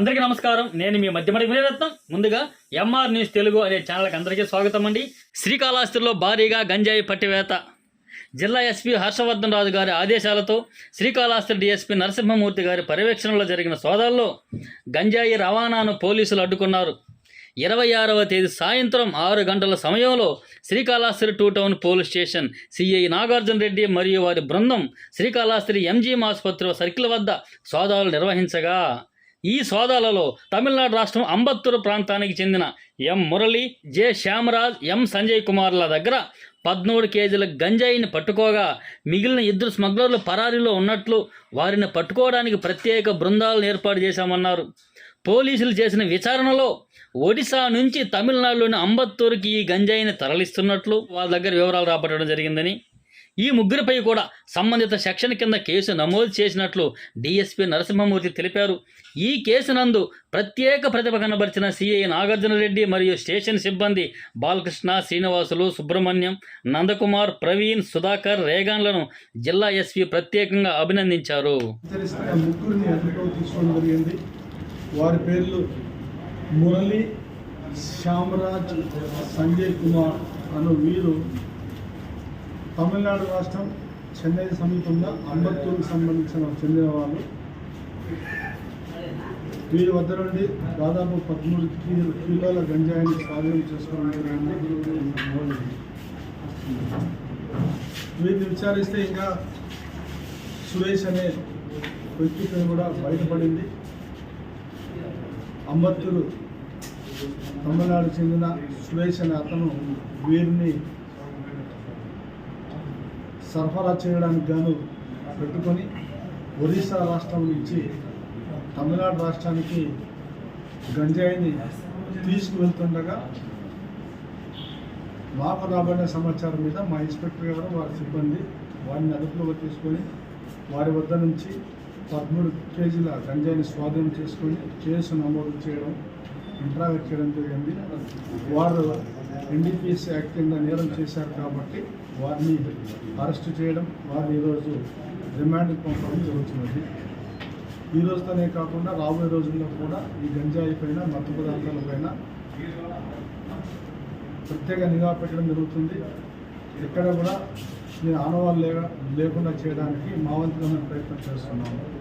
అందరికీ నమస్కారం. నేను మీ మధ్యమడి వినయరత్నం ముందుగా ఎంఆర్ న్యూస్ తెలుగు అనే ఛానల్కి అందరికీ స్వాగతం అండి. శ్రీకాళహస్తిలో భారీగా గంజాయి పట్టివేత. జిల్లా ఎస్పీ హర్షవర్ధన్ రాజు గారి ఆదేశాలతో శ్రీకాళహస్తి డిఎస్పీ నరసింహమూర్తి గారి పర్యవేక్షణలో జరిగిన సోదాల్లో గంజాయి రవాణాను పోలీసులు అడ్డుకున్నారు. ఇరవై ఆరవ తేదీ సాయంత్రం ఆరు గంటల సమయంలో Srikalahasti two town police station CI Nagarjuna Reddy మరియు వారి బృందం శ్రీకాళహస్తి ఎంజీఎం ఆసుపత్రి సర్కిల్ వద్ద సోదాలు నిర్వహించగా ఈ సోదాలలో తమిళనాడు రాష్ట్రం అంబత్తూరు ప్రాంతానికి చెందిన M Murali J Shyamraj M Sanjay కుమార్ల దగ్గర పద్మూడు కేజీల గంజాయిని పట్టుకోగా మిగిలిన ఇద్దరు స్మగ్లర్లు పరారీలో ఉన్నట్లు వారిని పట్టుకోవడానికి ప్రత్యేక బృందాలను ఏర్పాటు చేశామన్నారు. పోలీసులు చేసిన విచారణలో ఒడిశా నుంచి తమిళనాడులోని అంబత్తూరుకి ఈ గంజాయిని తరలిస్తున్నట్లు వాళ్ళ దగ్గర వివరాలు రాబట్టడం జరిగిందని ఈ ముగ్గురిపై కూడా సంబంధిత సెక్షన్ కింద కేసు నమోదు చేసినట్లు డీఎస్పీ నరసింహమూర్తి తెలిపారు. ఈ కేసు నందు ప్రత్యేక ప్రతిభ కనబరిచిన సిఐ నాగార్జునరెడ్డి మరియు స్టేషన్ సిబ్బంది బాలకృష్ణ శ్రీనివాసులు సుబ్రహ్మణ్యం నందకుమార్ ప్రవీణ్ సుధాకర్ రేగాన్లను జిల్లా ఎస్పీ ప్రత్యేకంగా అభినందించారు. వారి పేర్లు మురళి శ్యామరాజ్ సంజయ్ కుమార్ అను వీరు తమిళనాడు రాష్ట్రం చెన్నై సమీపంలో అంబత్తూరుకు సంబంధించిన చెందిన వాళ్ళు వీరి వద్ద నుండి దాదాపు పదమూడు కిలోల గంజాయిని స్వాధీనం చేసుకోవడం జరిగింది వీరిని విచారిస్తే ఇంకా సురేష్ అనే వ్యక్తి కూడా బయటపడింది. అంబత్తూరు తమిళనాడు చెందిన సురేష్ అనే అతను వీరిని సరఫరా చేయడానికి గాను పెట్టుకొని ఒరిస్సా రాష్ట్రం నుంచి తమిళనాడు రాష్ట్రానికి గంజాయిని తీసుకువెళ్తుండగా మాకు రాబడిన సమాచారం మీద మా ఇన్స్పెక్టర్ గారు వారి సిబ్బంది వారిని అదుపులోకి తీసుకొని వారి వద్ద నుంచి పదమూడు కేజీల గంజాయిని స్వాధీనం చేసుకొని కేసు నమోదు చేయడం ఇంట్రావెట్ చేయడం జరిగింది. వారు ఎన్డీపీఎస్ యాక్ట్ కింద నేరం చేశారు కాబట్టి వారిని అరెస్ట్ చేయడం వారిని ఈరోజు రిమాండ్కి పంపడం జరుగుతున్నది. ఈ రోజుతోనే కాకుండా రాబోయే రోజుల్లో కూడా ఈ గంజాయి పైన మత్తు పదార్థాల పైన ప్రత్యేక నిఘా పెట్టడం జరుగుతుంది. ఎక్కడ కూడా నేను ఆనవాళ్ళు లేక లేకుండా చేయడానికి మా వంతుగా ప్రయత్నం చేస్తున్నాము